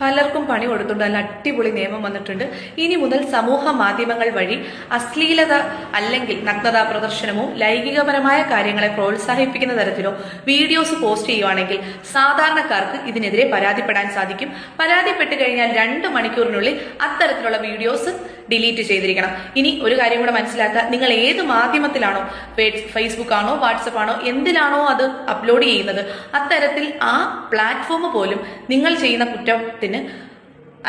പലർക്കും പണി കൊടുത്തുണ്ട് നല്ല അടിപൊളി നിയമം വന്നിട്ടുണ്ട്. ഇനി മുതൽ സമൂഹ മാധ്യമങ്ങൾ വഴി അശ്ലീലത അല്ലെങ്കിൽ നഗ്നതാ പ്രദർശനമോ ലൈംഗികപരമായ കാര്യങ്ങളെ പ്രോത്സാഹിപ്പിക്കുന്ന തരത്തിലോ വീഡിയോസ് പോസ്റ്റ് ചെയ്യുവാണെങ്കിൽ സാധാരണക്കാർക്ക് ഇതിനെതിരെ പരാതിപ്പെടാൻ സാധിക്കും. പരാതിപ്പെട്ട് കഴിഞ്ഞാൽ രണ്ട് മണിക്കൂറിനുള്ളിൽ അത്തരത്തിലുള്ള വീഡിയോസ് ഡിലീറ്റ് ചെയ്തിരിക്കണം. ഇനി ഒരു കാര്യം കൂടെ മനസ്സിലാക്കുക. നിങ്ങൾ ഏത് മാധ്യമത്തിലാണോ ഫേസ്ബുക്ക് ആണോ വാട്സപ്പ് ആണോ എന്തിലാണോ അത് അപ്ലോഡ് ചെയ്യുന്നത് അത്തരത്തിൽ ആ പ്ലാറ്റ്ഫോം പോലും നിങ്ങൾ ചെയ്യുന്ന കുറ്റത്തിന്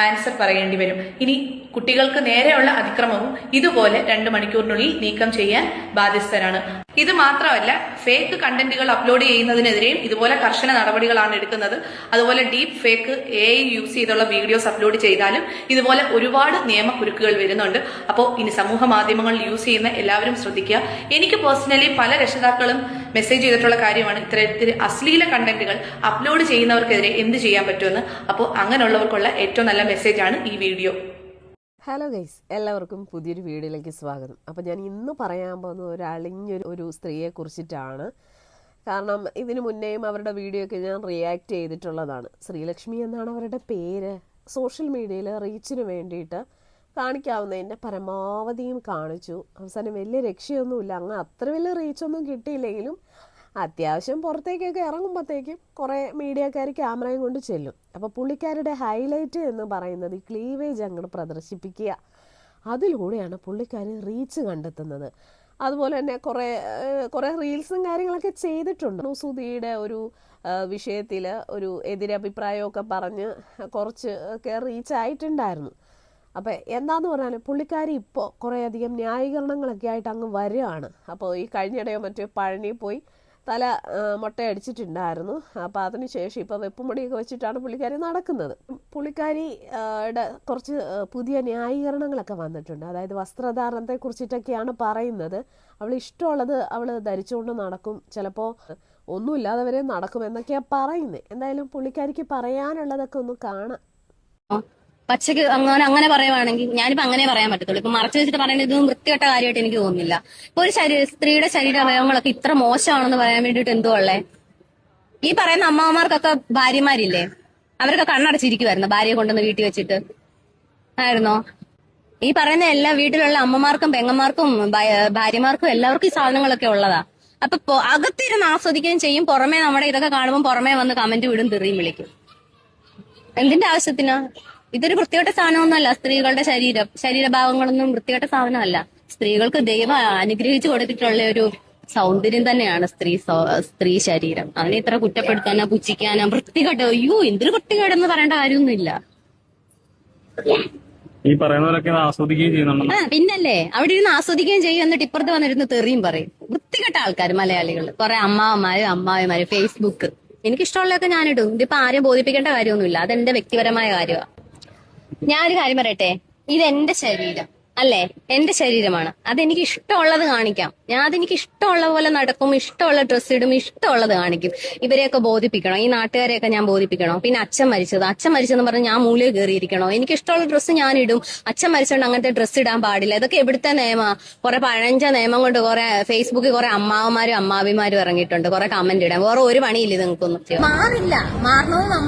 ആൻസർ പറയേണ്ടി വരും. ഇനി കുട്ടികൾക്ക് നേരെയുള്ള അതിക്രമവും ഇതുപോലെ രണ്ട് മണിക്കൂറിനുള്ളിൽ നീക്കം ചെയ്യാൻ ബാധ്യസ്ഥരാണ്. ഇത് മാത്രമല്ല ഫേക്ക് കണ്ടന്റുകൾ അപ്ലോഡ് ചെയ്യുന്നതിനെതിരെയും ഇതുപോലെ കർശന നടപടികളാണ് എടുക്കുന്നത്. അതുപോലെ ഡീപ് ഫേക്ക് എ യൂസ് ചെയ്തുള്ള വീഡിയോസ് അപ്ലോഡ് ചെയ്താലും ഇതുപോലെ ഒരുപാട് നിയമക്കുരുക്കുകൾ വരുന്നുണ്ട്. അപ്പോൾ ഇനി സമൂഹ മാധ്യമങ്ങൾ യൂസ് ചെയ്യുന്ന എല്ലാവരും ശ്രദ്ധിക്കുക. എനിക്ക് പേഴ്സണലി പല രക്ഷിതാക്കളും മെസ്സേജ് ചെയ്തിട്ടുള്ള കാര്യമാണ് ഇത്തരത്തിൽ അശ്ലീല കണ്ടന്റുകൾ അപ്ലോഡ് ചെയ്യുന്നവർക്കെതിരെ എന്ത് ചെയ്യാൻ പറ്റുമെന്ന്. അപ്പോൾ അങ്ങനെയുള്ളവർക്കുള്ള ഏറ്റവും നല്ല മെസ്സേജാണ് ഈ വീഡിയോ ഹലോ ഗൈസ് എല്ലാവർക്കും പുതിയൊരു വീഡിയോയിലേക്ക് സ്വാഗതം. അപ്പോൾ ഞാൻ ഇന്ന് പറയാൻ പോകുന്നത് ഒരു അളിഞ്ഞൊരു ഒരു സ്ത്രീയെ കുറിച്ചിട്ടാണ്. കാരണം ഇതിനു മുന്നേയും അവരുടെ വീഡിയോ ഒക്കെ ഞാൻ റിയാക്ട് ചെയ്തിട്ടുള്ളതാണ്. ശ്രീലക്ഷ്മി എന്നാണ് അവരുടെ പേര്. സോഷ്യൽ മീഡിയയിൽ റീച്ചിന് വേണ്ടിയിട്ട് കാണിക്കാവുന്നതിന്റെ പരമാവധിയും കാണിച്ചു. അവസാനം വലിയ രക്ഷയൊന്നുമില്ല. അങ്ങ് അത്ര വലിയ റീച്ചൊന്നും കിട്ടിയില്ലെങ്കിലും അത്യാവശ്യം പുറത്തേക്കൊക്കെ ഇറങ്ങുമ്പോഴത്തേക്കും കുറേ മീഡിയക്കാർ ക്യാമറയും കൊണ്ട് ചെല്ലും. അപ്പോൾ പുള്ളിക്കാരുടെ ഹൈലൈറ്റ് എന്ന് പറയുന്നത് ഈ ക്ലീവേജ് അങ്ങോട്ട് പ്രദർശിപ്പിക്കുക. അതിലൂടെയാണ് പുള്ളിക്കാർ റീച്ച് കണ്ടെത്തുന്നത്. അതുപോലെ തന്നെ കുറേ കുറേ റീൽസും കാര്യങ്ങളൊക്കെ ചെയ്തിട്ടുണ്ട്. സുധിയുടെ ഒരു വിഷയത്തിൽ ഒരു എതിരഭിപ്രായമൊക്കെ പറഞ്ഞ് കുറച്ച് ഒക്കെ റീച്ച് ആയിട്ടുണ്ടായിരുന്നു. അപ്പം എന്താന്ന് പറഞ്ഞാൽ പുള്ളിക്കാരി ഇപ്പോൾ കുറേയധികം ന്യായീകരണങ്ങളൊക്കെ ആയിട്ട് അങ്ങ് വരികയാണ്. അപ്പോൾ ഈ കഴിഞ്ഞിടയോ മറ്റോ പഴനി പോയി തല മുട്ടയടിച്ചിട്ടുണ്ടായിരുന്നു. അപ്പോൾ അതിനുശേഷം ഇപ്പോൾ വെപ്പുമുടിയൊക്കെ വെച്ചിട്ടാണ് പുള്ളിക്കാരി നടക്കുന്നത്. പുള്ളിക്കാരിയുടെ കുറച്ച് പുതിയ ന്യായീകരണങ്ങളൊക്കെ വന്നിട്ടുണ്ട്. അതായത് വസ്ത്രധാരണത്തെ കുറിച്ചിട്ടൊക്കെയാണ് പറയുന്നത്. അവൾ ഇഷ്ടമുള്ളത് അവൾ ധരിച്ചുകൊണ്ട് നടക്കും. ചിലപ്പോൾ ഒന്നുമില്ലാതെ വരെ നടക്കും എന്നൊക്കെയാണ് പറയുന്നത് എന്തായാലും പുള്ളിക്കാരിക്ക് പറയാനുള്ളതൊക്കെ ഒന്ന് കാണാം. പച്ചക്ക് അങ്ങനെ അങ്ങനെ പറയുവാണെങ്കിൽ ഞാനിപ്പോ അങ്ങനെ പറയാൻ പറ്റത്തുള്ളൂ. ഇപ്പൊ മറച്ചു വെച്ചിട്ട് പറയുന്നത് ഇതൊന്നും വൃത്തികെട്ട കാര്യമായിട്ട് എനിക്ക് തോന്നുന്നില്ല. ഇപ്പൊ ഒരു ശരീര സ്ത്രീയുടെ ശരീര അവയവങ്ങളൊക്കെ ഇത്ര മോശമാണെന്ന് പറയാൻ വേണ്ടിയിട്ട് എന്തോ ഉള്ളേ? ഈ പറയുന്ന അമ്മമാർക്കൊക്കെ ഭാര്യമാരില്ലേ? അവരൊക്കെ കണ്ണടച്ചിരിക്കുമായിരുന്നു ഭാര്യയെ കൊണ്ടുവന്ന് വീട്ടിൽ വെച്ചിട്ട്. ആയിരുന്നോ? ഈ പറയുന്ന എല്ലാ വീട്ടിലുള്ള അമ്മമാർക്കും പെങ്ങന്മാർക്കും ഭാര്യമാർക്കും എല്ലാവർക്കും ഈ സാധനങ്ങളൊക്കെ ഉള്ളതാ. അപ്പൊ അകത്തിരുന്ന് ആസ്വദിക്കുകയും ചെയ്യും. പുറമെ നമ്മുടെ ഇതൊക്കെ കാണുമ്പോൾ പുറമെ വന്ന് കമന്റ് വിടും തെറിയും വിളിക്കും. എന്തിന്റെ ആവശ്യത്തിനാ? ഇതൊരു വൃത്തികെട്ട സാധനമൊന്നുമല്ല. സ്ത്രീകളുടെ ശരീരം ശരീരഭാഗങ്ങളൊന്നും വൃത്തികെട്ട സാധനമല്ല. സ്ത്രീകൾക്ക് ദൈവം അനുഗ്രഹിച്ചു കൊടുത്തിട്ടുള്ള ഒരു സൗന്ദര്യം തന്നെയാണ് സ്ത്രീ സ്ത്രീ ശരീരം. അതിനെ ഇത്ര കുറ്റപ്പെടുത്താനോ പുച്ഛിക്കാനോ വൃത്തികെട്ടോ അയ്യോ എന്തൊരു വൃത്തികേടെന്ന് പറയേണ്ട കാര്യമൊന്നുമില്ല. ഈ പറയുന്നവരൊക്കെ ഇത് ആസ്വദിക്കുകയും ചെയ്യുന്നുണ്ട് ആ പിന്നല്ലേ അവിടെ ഇരുന്ന് ആസ്വദിക്കുകയും ചെയ്യും എന്നിട്ട് ഇപ്പുറത്ത് വന്നിരുന്ന് തെറിയും പറയും. വൃത്തികെട്ട ആൾക്കാർ മലയാളികൾ കുറെ അമ്മാവന്മാര് അമ്മാവിമാര് ഫേസ്ബുക്ക് എനിക്കിഷ്ടമുള്ളതൊക്കെ ഞാനിടും. ഇതിപ്പോ ആരും ബോധിപ്പിക്കേണ്ട കാര്യമൊന്നുമില്ല. അതെന്റെ വ്യക്തിപരമായ കാര്യമാണ് ഞാനൊരു കാര്യം പറയട്ടെ? ഇത് എന്റെ ശരീരം അല്ലേ? എന്റെ ശരീരമാണ്. അതെനിക്ക് ഇഷ്ടമുള്ളത് കാണിക്കാം. ഞാൻ അതെനിക്ക് ഇഷ്ടമുള്ള പോലെ നടക്കും ഇഷ്ടമുള്ള ഡ്രസ്സ് ഇടും ഇഷ്ടമുള്ളത് കാണിക്കും. ഇവരെയൊക്കെ ബോധിപ്പിക്കണം. ഈ നാട്ടുകാരെയൊക്കെ ഞാൻ ബോധിപ്പിക്കണം. പിന്നെ അച്ഛൻ മരിച്ചത്. അച്ഛൻ മരിച്ചെന്ന് പറഞ്ഞ് ഞാൻ മൂലയിൽ കയറിയിരിക്കണോ? എനിക്ക് ഇഷ്ടമുള്ള ഡ്രസ്സ് ഞാൻ ഇടും. അച്ഛൻ മരിച്ചോണ്ട് അങ്ങനത്തെ ഡ്രസ്സ് ഇടാൻ പാടില്ല. ഇതൊക്കെ എവിടുത്തെ നിയമ. കുറെ പഴഞ്ച നിയമം കൊണ്ട് കുറെ ഫേസ്ബുക്കിൽ കുറെ അമ്മാവന്മാരും അമ്മാവിമാരും ഇറങ്ങിയിട്ടുണ്ട്. കുറെ കമന്റ് ഇടാൻ. വേറെ ഒരു പണിയില്ല നിങ്ങൾക്കൊന്നും മാറില്ല.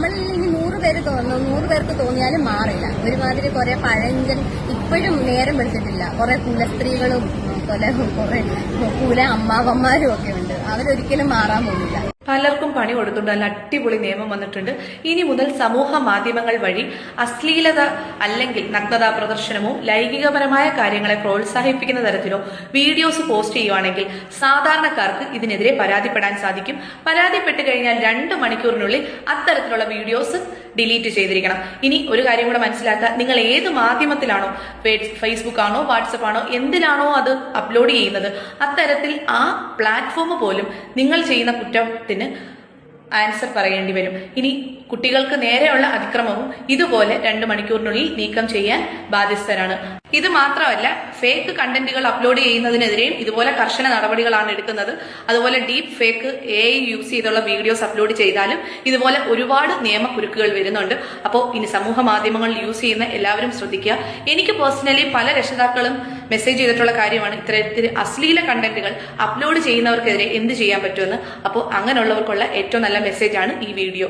ഇനി നൂറ് പേര് തോന്നുന്നു നൂറ് പേർക്ക് തോന്നിയാലും മാറില്ല. ഒരുമാതിരി കുറെ പഴഞ്ചൻ ഇപ്പോഴും നേരം വെച്ചിട്ടില്ല കുറെ കുലസ്ത്രീകളും കുല കുറെ കുല അമ്മാവന്മാരും ഒക്കെ ഉണ്ട്. അവരൊരിക്കലും മാറാൻ പോകുന്നില്ല. പലർക്കും പണി കൊടുത്തുണ്ട് നല്ല അടിപൊളി നിയമം വന്നിട്ടുണ്ട്. ഇനി മുതൽ സമൂഹ മാധ്യമങ്ങൾ വഴി അശ്ലീലത അല്ലെങ്കിൽ നഗ്നതാ പ്രദർശനമോ ലൈംഗികപരമായ കാര്യങ്ങളെ പ്രോത്സാഹിപ്പിക്കുന്ന തരത്തിലോ വീഡിയോസ് പോസ്റ്റ് ചെയ്യുവാണെങ്കിൽ സാധാരണക്കാർക്ക് ഇതിനെതിരെ പരാതിപ്പെടാൻ സാധിക്കും. പരാതിപ്പെട്ട് കഴിഞ്ഞാൽ രണ്ട് മണിക്കൂറിനുള്ളിൽ അത്തരത്തിലുള്ള വീഡിയോസ് ഡിലീറ്റ് ചെയ്തിരിക്കണം. ഇനി ഒരു കാര്യം കൂടെ മനസ്സിലാക്കുക. നിങ്ങൾ ഏത് മാധ്യമത്തിലാണോ ഫേസ്ബുക്ക് ആണോ വാട്സപ്പ് ആണോ എന്തിനാണോ അത് അപ്ലോഡ് ചെയ്യുന്നത് അത്തരത്തിൽ ആ പ്ലാറ്റ്ഫോം പോലും നിങ്ങൾ ചെയ്യുന്ന കുറ്റത്തിന് ആൻസർ പറയേണ്ടി വരും. ഇനി കുട്ടികൾക്ക് നേരെയുള്ള അതിക്രമവും ഇതുപോലെ രണ്ട് മണിക്കൂറിനുള്ളിൽ നീക്കം ചെയ്യാൻ ബാധ്യസ്ഥരാണ്. ഇത് മാത്രമല്ല ഫേക്ക് കണ്ടന്റുകൾ അപ്ലോഡ് ചെയ്യുന്നതിനെതിരെയും ഇതുപോലെ കർശന നടപടികളാണ് എടുക്കുന്നത്. അതുപോലെ ഡീപ് ഫേക്ക് എ യൂസ് ചെയ്തുള്ള വീഡിയോസ് അപ്ലോഡ് ചെയ്താലും ഇതുപോലെ ഒരുപാട് നിയമക്കുരുക്കുകൾ വരുന്നുണ്ട്. അപ്പോൾ ഇനി സമൂഹ മാധ്യമങ്ങളിൽ യൂസ് ചെയ്യുന്ന എല്ലാവരും ശ്രദ്ധിക്കുക. എനിക്ക് പേഴ്സണലി പല രക്ഷിതാക്കളും മെസ്സേജ് ചെയ്തിട്ടുള്ള കാര്യമാണ്. ഇത്തരത്തിൽ അശ്ലീല കണ്ടന്റുകൾ അപ്ലോഡ് ചെയ്യുന്നവർക്കെതിരെ എന്ത് ചെയ്യാൻ പറ്റുമെന്ന്. അപ്പോൾ അങ്ങനെയുള്ളവർക്കുള്ള ഏറ്റവും നല്ല മെസ്സേജാണ് ഈ വീഡിയോ